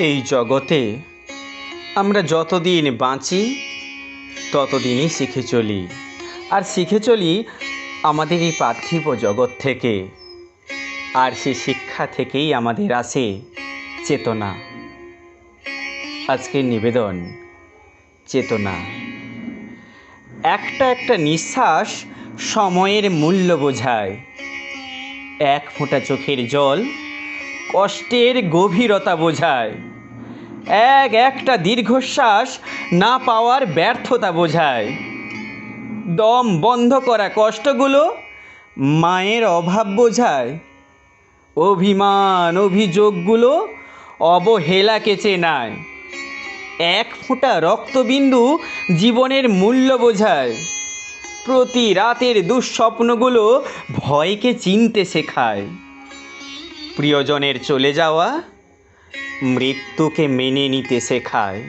এই জগতে আমরা যতদিন বাঁচি, ততদিনই শিখে চলি। আর শিখে চলি আমাদের এই পার্থিব জগৎ থেকে। আর সে শিক্ষা থেকেই আমাদের আসে চেতনা। আজকের নিবেদন, চেতনা। একটা একটা নিঃশ্বাস সময়ের মূল্য বোঝায়। এক ফোঁটা চোখের জল কষ্টের গভীরতা বোঝায়। এক একটা দীর্ঘশ্বাস না পাওয়ার ব্যর্থতা বোঝায়। দম বন্ধ করা কষ্টগুলো মায়ের অভাব বোঝায়। অভিমান, অভিযোগগুলো অবহেলাকে চেনায়। এক ফোঁটা রক্তবিন্দু জীবনের মূল্য বোঝায়। প্রতি রাতের দুঃস্বপ্নগুলো ভয়কে চিনতে শেখায়। প্রিয়জনের চলে যাওয়া মৃত্যুকে মেনে নিতে শেখায়।